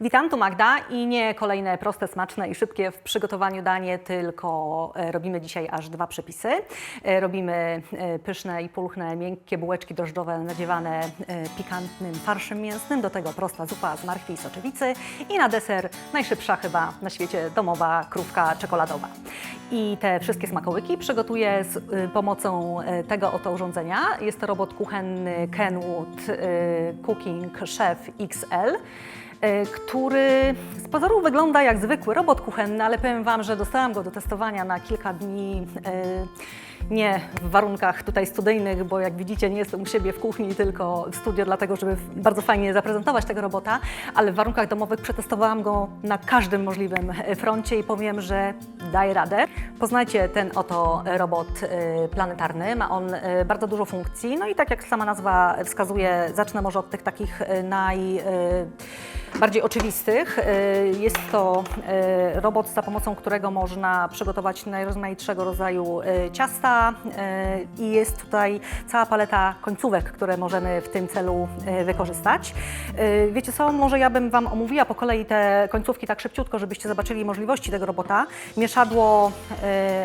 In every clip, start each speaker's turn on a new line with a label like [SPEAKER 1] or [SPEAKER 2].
[SPEAKER 1] Witam, tu Magda i nie kolejne proste, smaczne i szybkie w przygotowaniu danie, tylko e, robimy dzisiaj aż dwa przepisy. E, Robimy e, pyszne i pulchne, miękkie bułeczki drożdżowe nadziewane pikantnym farszem mięsnym, do tego prosta zupa z marchwi i soczewicy i na deser najszybsza chyba na świecie domowa krówka czekoladowa. I te wszystkie smakołyki przygotuję z pomocą tego oto urządzenia. Jest to robot kuchenny Kenwood Cooking Chef XL który z pozoru wygląda jak zwykły robot kuchenny, ale powiem Wam, że dostałam go do testowania na kilka dni. Nie w warunkach tutaj studyjnych, bo jak widzicie, nie jestem u siebie w kuchni, tylko w studio, dlatego żeby bardzo fajnie zaprezentować tego robota, ale w warunkach domowych przetestowałam go na każdym możliwym e, froncie i powiem, że daje radę. Poznajcie ten oto robot y, planetarny. Ma on y, bardzo dużo funkcji. No i tak jak sama nazwa wskazuje, zacznę może od tych takich naj. bardziej oczywistych. Jest to robot, za pomocą którego można przygotować najrozmaitszego rodzaju ciasta y, i jest tutaj cała paleta końcówek, które możemy w tym celu y, wykorzystać. Y, Wiecie co, może ja bym Wam omówiła po kolei te końcówki tak szybciutko, żebyście zobaczyli możliwości tego robota. Mieszadło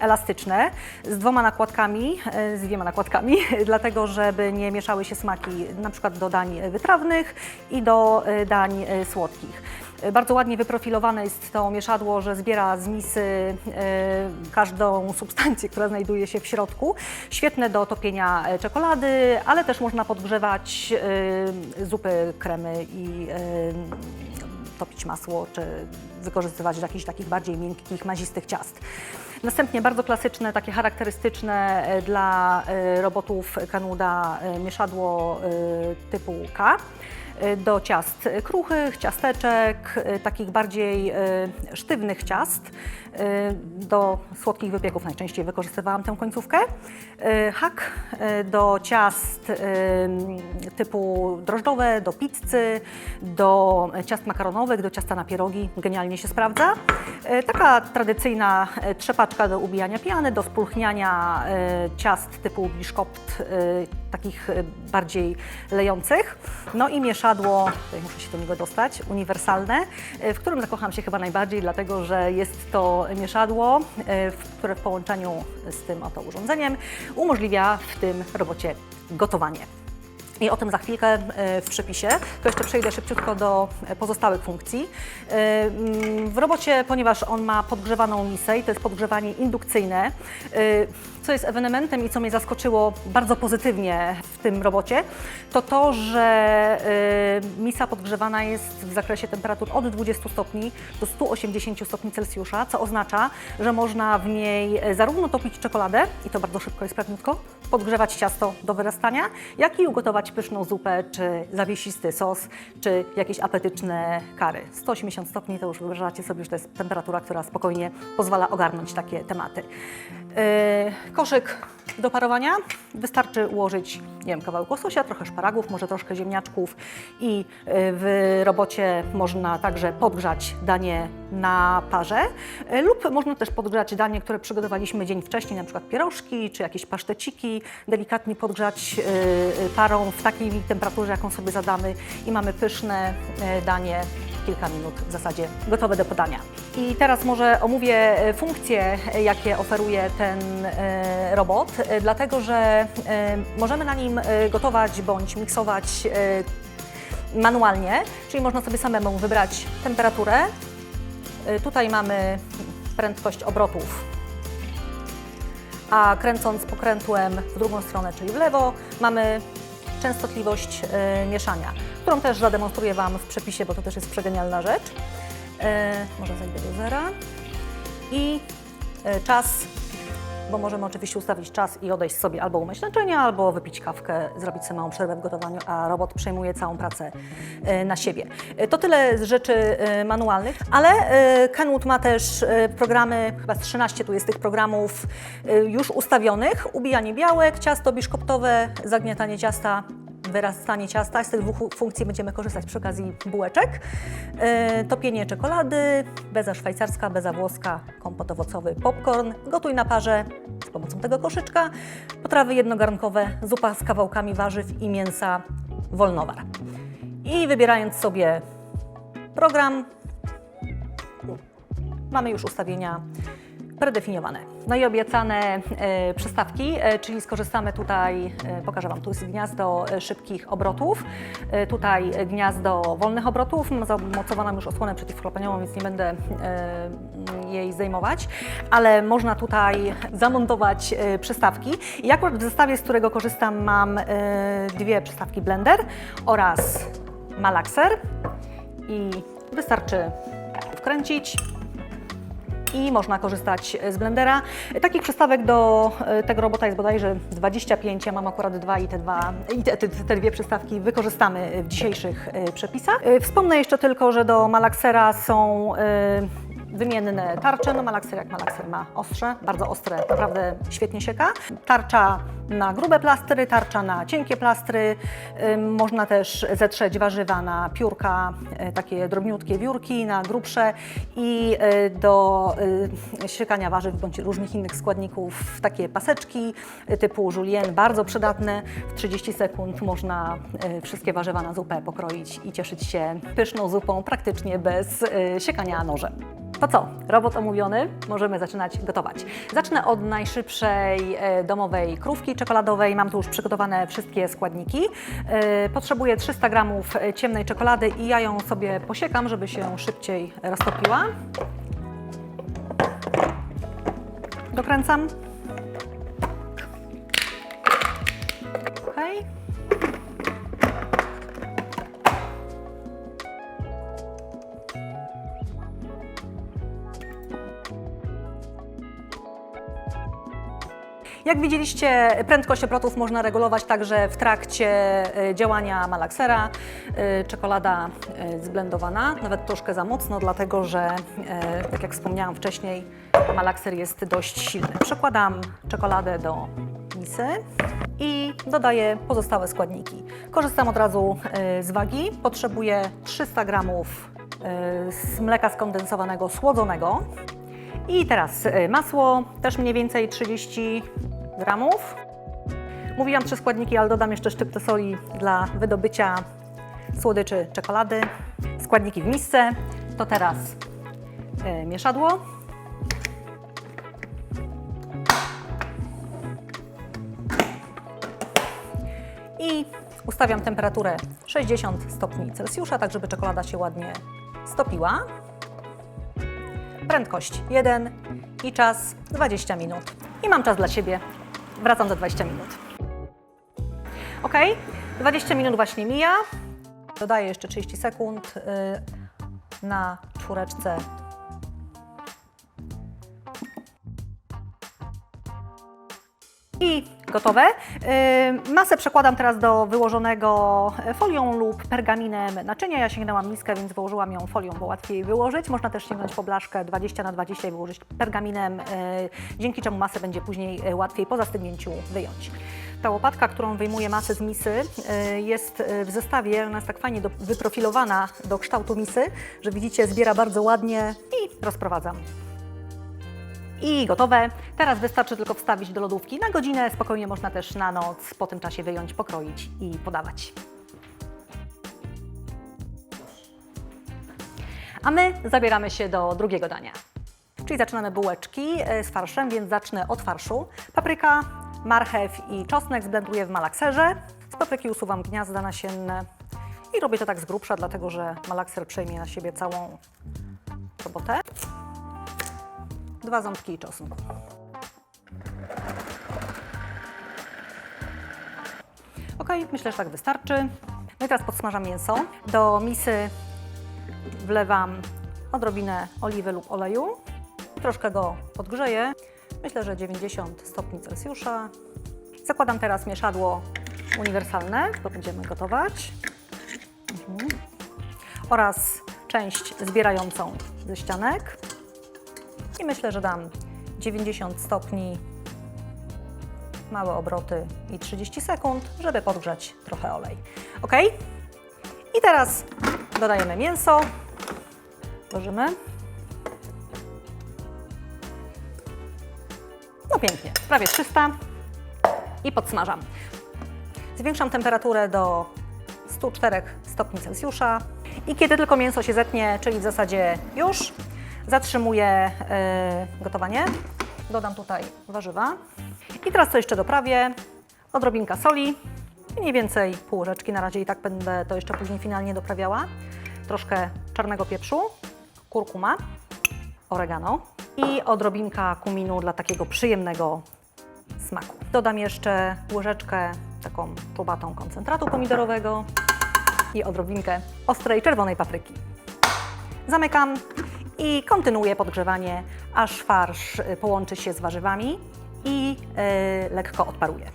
[SPEAKER 1] elastyczne z dwoma nakładkami, z dwiema nakładkami, dlatego żeby nie mieszały się smaki na przykład do dań wytrawnych i do dań słodkich. Y, Bardzo ładnie wyprofilowane jest to mieszadło, że zbiera z misy y, każdą substancję, która znajduje się w środku. Świetne do topienia y, czekolady, ale też można podgrzewać zupy, kremy i topić masło, czy wykorzystywać do jakichś takich bardziej miękkich, mazistych ciast. Następnie bardzo klasyczne, takie charakterystyczne e, dla e, robotów Canuda e, mieszadło e, typu K e, do ciast kruchych, ciasteczek, e, takich bardziej e, sztywnych ciast. E, Do słodkich wypieków najczęściej wykorzystywałam tę końcówkę. E, Hak e, do ciast typu drożdżowe, do pizzy, do ciast makaronowych, do ciasta na pierogi. Genialnie się sprawdza. Taka tradycyjna trzepaczka do ubijania piany, do spulchniania ciast typu biszkopt, takich bardziej lejących. No i mieszadło, tutaj muszę się do niego dostać, uniwersalne, w którym zakocham się chyba najbardziej, dlatego że jest to mieszadło, e, które w połączeniu z tym oto urządzeniem umożliwia w tym robocie gotowanie. I o tym za chwilkę e, w przepisie. To jeszcze przejdę szybciutko do pozostałych funkcji. E, mm, W robocie, ponieważ on ma podgrzewaną misę i to jest podgrzewanie indukcyjne, co jest ewenementem i co mnie zaskoczyło bardzo pozytywnie w tym robocie, to to, że e, misa podgrzewana jest w zakresie temperatur od 20 stopni do 180 stopni Celsjusza, co oznacza, że można w niej e, zarówno topić czekoladę, i to bardzo szybko i sprawniutko, podgrzewać ciasto do wyrastania, jak i ugotować pyszną zupę, czy zawiesisty sos, czy jakieś apetyczne kary. 180 stopni to już wyobrażacie sobie, że to jest temperatura, która spokojnie pozwala ogarnąć takie tematy. Koszyk do parowania. Wystarczy ułożyć, nie wiem, kawałek łososia, trochę szparagów, może troszkę ziemniaczków i yy, w robocie można także podgrzać danie na parze yy, lub można też podgrzać danie, które przygotowaliśmy dzień wcześniej, na przykład pierożki czy jakieś paszteciki, delikatnie podgrzać yy, parą w takiej temperaturze, jaką sobie zadamy i mamy pyszne danie kilka minut w zasadzie gotowe do podania. I teraz może omówię e, funkcje, e, jakie oferuje ten e, robot, dlatego że możemy na nim gotować bądź miksować manualnie, czyli można sobie samemu wybrać temperaturę. Tutaj mamy prędkość obrotów a kręcąc pokrętłem w drugą stronę, czyli w lewo, mamy częstotliwość mieszania, którą też zademonstruję Wam w przepisie, bo to też jest przegenialna rzecz. E, może zejdę do zera. I e, czas, bo możemy oczywiście ustawić czas i odejść sobie albo umyć naczynia, albo wypić kawkę, zrobić sobie małą przerwę w gotowaniu, a robot przejmuje całą pracę e, na siebie. E, To tyle z rzeczy e, manualnych, ale e, Kenwood ma też e, programy, chyba z 13 tu jest tych programów e, już ustawionych. Ubijanie białek, ciasto biszkoptowe, zagniatanie ciasta, wyrastanie ciasta. Z tych dwóch funkcji będziemy korzystać przy okazji bułeczek. E, topienie czekolady, beza szwajcarska, beza włoska, kompot owocowy, popcorn. Gotuj na parze z pomocą tego koszyczka. Potrawy jednogarnkowe, zupa z kawałkami warzyw i mięsa wolnowar. I wybierając sobie program. Mamy już ustawienia predefiniowane. No i obiecane e, przystawki, e, czyli skorzystamy tutaj, e, pokażę Wam, tu jest gniazdo szybkich obrotów, tutaj gniazdo wolnych obrotów, zamocowaną już osłonę przeciwklapaniową, więc nie będę jej zdejmować, ale można tutaj zamontować przystawki. I akurat w zestawie, z którego korzystam, mam dwie przystawki blender oraz malakser i wystarczy wkręcić i można korzystać z blendera. Takich przystawek do e, tego robota jest bodajże 25, ja mam akurat dwa i te, dwa, i te, te, te dwie przystawki wykorzystamy w dzisiejszych e, przepisach. E, Wspomnę jeszcze tylko, że do malaksera są wymienne tarcze. No malakser jak malakser ma ostrze, bardzo ostre, naprawdę świetnie sieka. Tarcza na grube plastry, tarcza na cienkie plastry. Można też zetrzeć warzywa na piórka, y, takie drobniutkie wiórki, na grubsze i y, do y, siekania warzyw bądź różnych innych składników takie paseczki typu julienne, bardzo przydatne. W 30 sekund można wszystkie warzywa na zupę pokroić i cieszyć się pyszną zupą praktycznie bez siekania nożem. To co? Robot omówiony, możemy zaczynać gotować. Zacznę od najszybszej e, domowej krówki czekoladowej. Mam tu już przygotowane wszystkie składniki. E, Potrzebuję 300 gramów e, ciemnej czekolady i ja ją sobie posiekam, żeby się szybciej roztopiła. Dokręcam. Jak widzieliście, prędkość obrotów można regulować także w trakcie e, działania malaksera. E, Czekolada e, zblendowana, nawet troszkę za mocno, dlatego że, tak jak wspomniałam wcześniej, malakser jest dość silny. Przekładam czekoladę do misy i dodaję pozostałe składniki. Korzystam od razu z wagi. Potrzebuję 300 gramów e, z mleka skondensowanego słodzonego. I teraz masło, też mniej więcej 30 gramów. Mówiłam trzy składniki, ale dodam jeszcze szczyptę soli dla wydobycia słodyczy czekolady. Składniki w misce. To teraz y, mieszadło. I ustawiam temperaturę 60 stopni Celsjusza, tak żeby czekolada się ładnie stopiła prędkość 1 i czas 20 minut. I mam czas dla siebie. Wracam za 20 minut. Ok, 20 minut właśnie mija. Dodaję jeszcze 30 sekund y, na czwóreczce. I gotowe. Y, Masę przekładam teraz do wyłożonego folią lub pergaminem naczynia. Ja sięgnęłam miskę, więc wyłożyłam ją folią, bo łatwiej wyłożyć. Można też sięgnąć po blaszkę 20 na 20 i wyłożyć pergaminem, y, dzięki czemu masę będzie później y, łatwiej po zastygnięciu wyjąć. Ta łopatka, którą wyjmuję masę z misy, jest w zestawie, ona jest tak fajnie do, wyprofilowana do kształtu misy, że widzicie, zbiera bardzo ładnie i rozprowadzam i gotowe. Teraz wystarczy tylko wstawić do lodówki na godzinę, spokojnie można też na noc po tym czasie wyjąć, pokroić i podawać. A my zabieramy się do drugiego dania. Czyli zaczynamy bułeczki e, z farszem, więc zacznę od farszu. Papryka, marchew i czosnek zblenduję w malakserze. Z papryki usuwam gniazda nasienne i robię to tak z grubsza, dlatego że malakser przejmie na siebie całą robotę dwa ząbki czosnku. Ok, myślę, że tak wystarczy. No i teraz podsmażam mięso. Do misy wlewam odrobinę oliwy lub oleju. Troszkę go podgrzeję. Myślę, że 90 stopni Celsjusza. Zakładam teraz mieszadło uniwersalne, bo będziemy gotować. Mhm. Oraz część zbierającą ze ścianek. Myślę, że dam 90 stopni, małe obroty i 30 sekund, żeby podgrzać trochę olej. Ok? I teraz dodajemy mięso. Włożymy. No pięknie, prawie 300 i podsmażam. Zwiększam temperaturę do 104 stopni Celsjusza I kiedy tylko mięso się zetnie, czyli w zasadzie już, zatrzymuję y, gotowanie. Dodam tutaj warzywa. I teraz co jeszcze doprawię? Odrobinka soli, mniej więcej pół łyżeczki, na razie i tak będę to jeszcze później finalnie doprawiała. Troszkę czarnego pieprzu, kurkuma, oregano i odrobinka kuminu dla takiego przyjemnego smaku. Dodam jeszcze łyżeczkę taką czubatą koncentratu pomidorowego i odrobinkę ostrej czerwonej papryki. Zamykam i kontynuuję podgrzewanie, aż farsz y, połączy się z warzywami i y, lekko odparuje.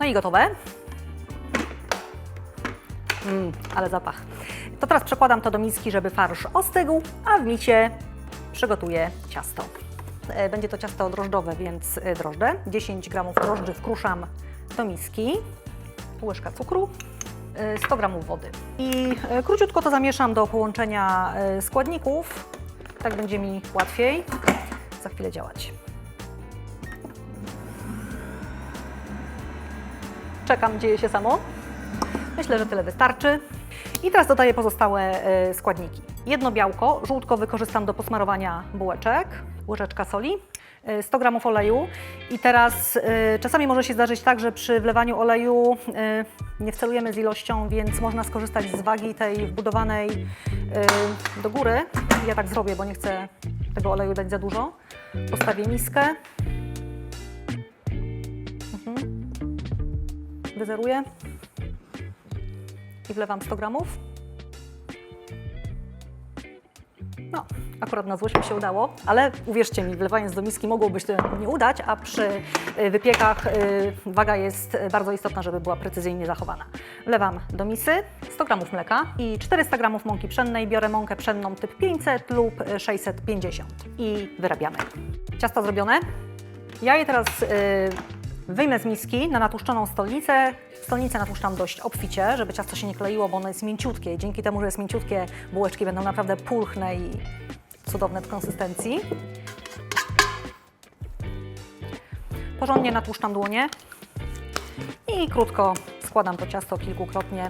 [SPEAKER 1] No i gotowe. Mm, ale zapach. To teraz przekładam to do miski, żeby farsz ostygł, a w misie przygotuję ciasto. E, Będzie to ciasto drożdżowe, więc drożdże. 10 g drożdży wkruszam do miski, łyżka cukru, 100 g wody. I e, króciutko to zamieszam do połączenia e, składników. Tak będzie mi łatwiej za chwilę działać. Czekam, dzieje się samo. Myślę, że tyle wystarczy. I teraz dodaję pozostałe składniki. Jedno białko, żółtko wykorzystam do posmarowania bułeczek, łyżeczka soli, 100 g oleju. I teraz e, czasami może się zdarzyć tak, że przy wlewaniu oleju e, nie wcelujemy z ilością, więc można skorzystać z wagi tej wbudowanej e, do góry. Ja tak zrobię, bo nie chcę tego oleju dać za dużo. Postawię miskę. Mhm. Wyzeruję i wlewam 100 gramów. No, akurat na złość mi się udało, ale uwierzcie mi, wlewając do miski mogłoby się nie udać, a przy y, wypiekach y, waga jest bardzo istotna, żeby była precyzyjnie zachowana. Wlewam do misy 100 gramów mleka i 400 gramów mąki pszennej. Biorę mąkę pszenną typ 500 lub y, 650 i wyrabiamy. Ciasto zrobione. Ja je teraz y, wyjmę z miski na natłuszczoną stolnicę. Stolnicę natłuszczam dość obficie, żeby ciasto się nie kleiło, bo ono jest mięciutkie. Dzięki temu, że jest mięciutkie, bułeczki będą naprawdę pulchne i cudowne w konsystencji. Porządnie natłuszczam dłonie i krótko składam to ciasto kilkukrotnie.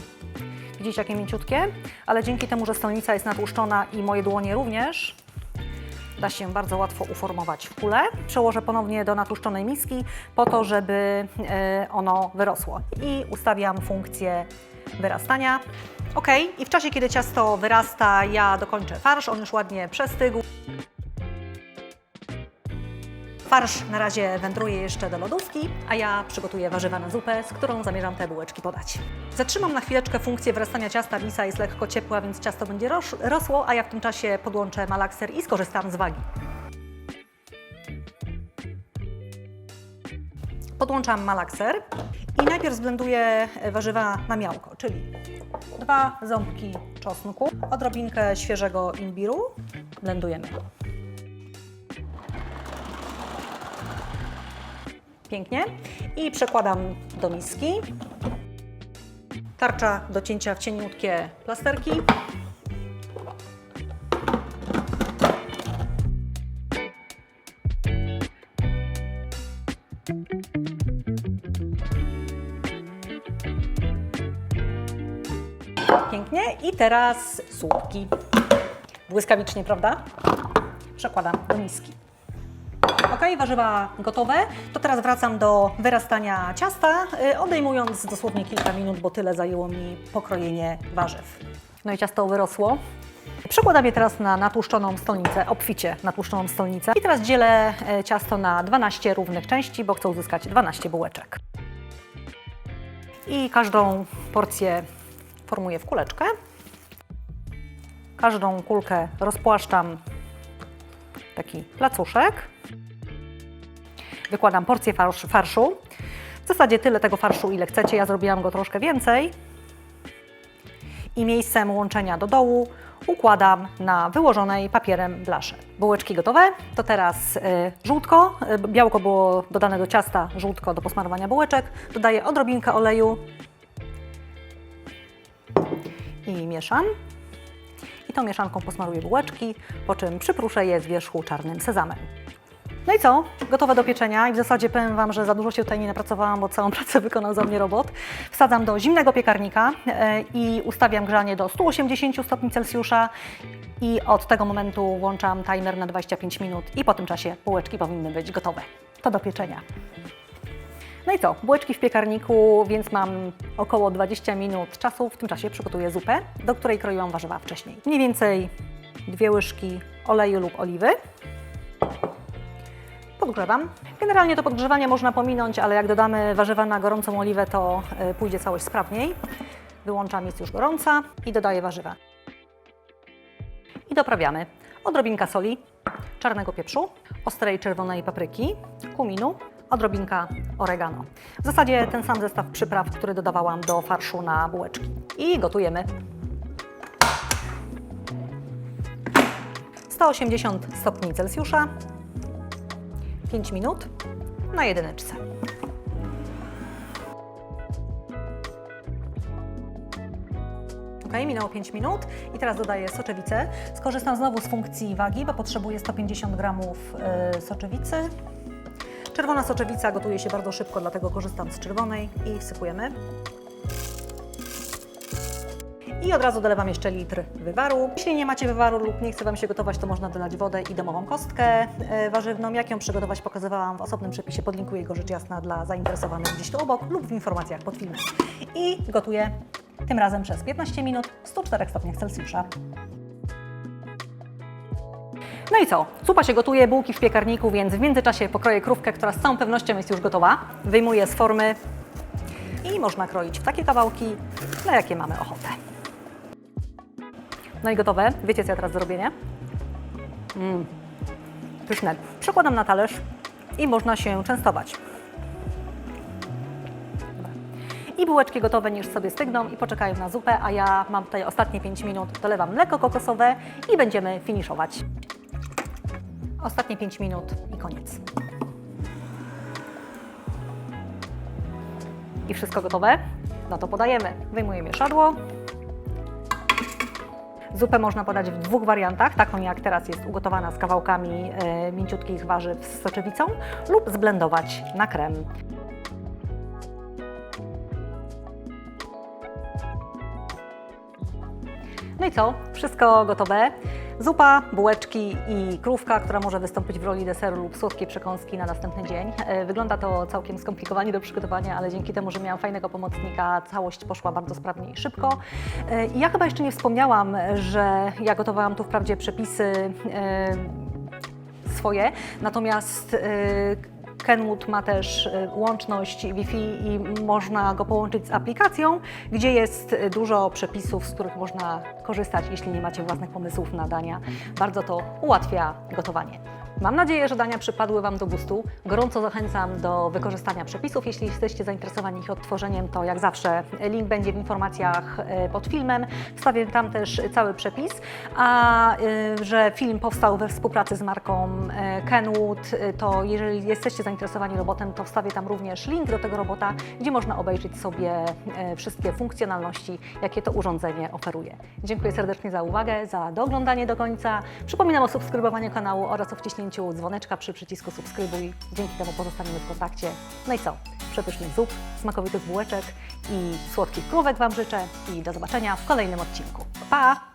[SPEAKER 1] Widzicie, jakie mięciutkie? Ale dzięki temu, że stolnica jest natłuszczona i moje dłonie również, da się bardzo łatwo uformować w kulę. Przełożę ponownie do natłuszczonej miski po to, żeby e, ono wyrosło. I ustawiam funkcję wyrastania. Ok, i w czasie, kiedy ciasto wyrasta, ja dokończę farsz. On już ładnie przestygł. Farsz na razie wędruje jeszcze do lodówki, a ja przygotuję warzywa na zupę, z którą zamierzam te bułeczki podać. Zatrzymam na chwileczkę funkcję wyrastania ciasta. Misa jest lekko ciepła, więc ciasto będzie ros rosło, a ja w tym czasie podłączę malakser i skorzystam z wagi. Podłączam malakser i najpierw zblenduję warzywa na miałko, czyli dwa ząbki czosnku, odrobinkę świeżego imbiru, blendujemy. Pięknie. I przekładam do miski. Tarcza do cięcia w cieniutkie plasterki. Pięknie. I teraz słupki. Błyskawicznie, prawda? Przekładam do miski. Warzywa gotowe. To teraz wracam do wyrastania ciasta, y, odejmując dosłownie kilka minut, bo tyle zajęło mi pokrojenie warzyw. No i ciasto wyrosło. Przekładam je teraz na natłuszczoną stolnicę, obficie natłuszczoną stolnicę. I teraz dzielę e, ciasto na 12 równych części, bo chcę uzyskać 12 bułeczek. I każdą porcję formuję w kuleczkę. Każdą kulkę rozpłaszczam taki placuszek. Wykładam porcję farsz, farszu. W zasadzie tyle tego farszu, ile chcecie. Ja zrobiłam go troszkę więcej. I miejscem łączenia do dołu układam na wyłożonej papierem blasze. Bułeczki gotowe. To teraz y, żółtko. Y, białko było dodane do ciasta, żółtko do posmarowania bułeczek. Dodaję odrobinkę oleju i mieszam. I tą mieszanką posmaruję bułeczki, po czym przypruszę je z wierzchu czarnym sezamem. No i co? Gotowe do pieczenia i w zasadzie powiem Wam, że za dużo się tutaj nie napracowałam, bo całą pracę wykonał za mnie robot. Wsadzam do zimnego piekarnika e, i ustawiam grzanie do 180 stopni Celsjusza i od tego momentu włączam timer na 25 minut i po tym czasie bułeczki powinny być gotowe. To do pieczenia. No i co? Bułeczki w piekarniku, więc mam około 20 minut czasu. W tym czasie przygotuję zupę, do której kroiłam warzywa wcześniej. Mniej więcej dwie łyżki oleju lub oliwy. Podgrzewam. Generalnie to podgrzewanie można pominąć, ale jak dodamy warzywa na gorącą oliwę, to y, pójdzie całość sprawniej. Wyłączam, jest już gorąca i dodaję warzywa. I doprawiamy. Odrobinka soli, czarnego pieprzu, ostrej czerwonej papryki, kuminu, odrobinka oregano. W zasadzie ten sam zestaw przypraw, który dodawałam do farszu na bułeczki. I gotujemy. 180 stopni Celsjusza, 5 minut na jedyneczce. Ok, minęło 5 minut i teraz dodaję soczewicę. Skorzystam znowu z funkcji wagi, bo potrzebuję 150 g y, soczewicy. Czerwona soczewica gotuje się bardzo szybko, dlatego korzystam z czerwonej i wsypujemy. I od razu dolewam jeszcze litr wywaru. Jeśli nie macie wywaru lub nie chce Wam się gotować, to można dodać wodę i domową kostkę e, warzywną. Jak ją przygotować, pokazywałam w osobnym przepisie. Podlinkuję go rzecz jasna dla zainteresowanych gdzieś tu obok lub w informacjach pod filmem. I gotuję tym razem przez 15 minut w 104 stopniach Celsjusza. No i co? Zupa się gotuje, bułki w piekarniku, więc w międzyczasie pokroję krówkę, która z całą pewnością jest już gotowa. Wyjmuję z formy i można kroić w takie kawałki, na jakie mamy ochotę. No i gotowe. Wiecie, co ja teraz zrobię, nie? Mmm, pyszne. Przekładam na talerz i można się częstować. I bułeczki gotowe niż sobie stygną i poczekają na zupę, a ja mam tutaj ostatnie 5 minut, dolewam mleko kokosowe i będziemy finiszować. Ostatnie 5 minut i koniec. I wszystko gotowe? No to podajemy. Wyjmujemy szadło. Zupę można podać w dwóch wariantach, taką jak teraz jest ugotowana z kawałkami e, mięciutkich warzyw z soczewicą lub zblendować na krem. No i co? Wszystko gotowe. Zupa, bułeczki i krówka, która może wystąpić w roli deseru lub słodkiej przekąski na następny dzień. E, Wygląda to całkiem skomplikowanie do przygotowania, ale dzięki temu, że miałam fajnego pomocnika, całość poszła bardzo sprawnie i szybko. E, I ja chyba jeszcze nie wspomniałam, że ja gotowałam tu wprawdzie przepisy e, swoje, natomiast Kenwood ma też y, łączność Wi-Fi i można go połączyć z aplikacją, gdzie jest y, dużo przepisów, z których można korzystać, jeśli nie macie własnych pomysłów na dania. Bardzo to ułatwia gotowanie. Mam nadzieję, że dania przypadły Wam do gustu. Gorąco zachęcam do wykorzystania przepisów. Jeśli jesteście zainteresowani ich odtworzeniem, to jak zawsze link będzie w informacjach e, pod filmem. Wstawię tam też cały przepis. A y, że film powstał we współpracy z marką e, Kenwood, to jeżeli jesteście zainteresowani robotem, to wstawię tam również link do tego robota, gdzie można obejrzeć sobie e, wszystkie funkcjonalności, jakie to urządzenie oferuje. Dziękuję serdecznie za uwagę, za dooglądanie do końca. Przypominam o subskrybowaniu kanału oraz o wciśnięciu dzwoneczka przy przycisku subskrybuj. Dzięki temu pozostaniemy w kontakcie. No i co? Przepysznych zup, smakowitych bułeczek i słodkich krówek Wam życzę i do zobaczenia w kolejnym odcinku. Pa!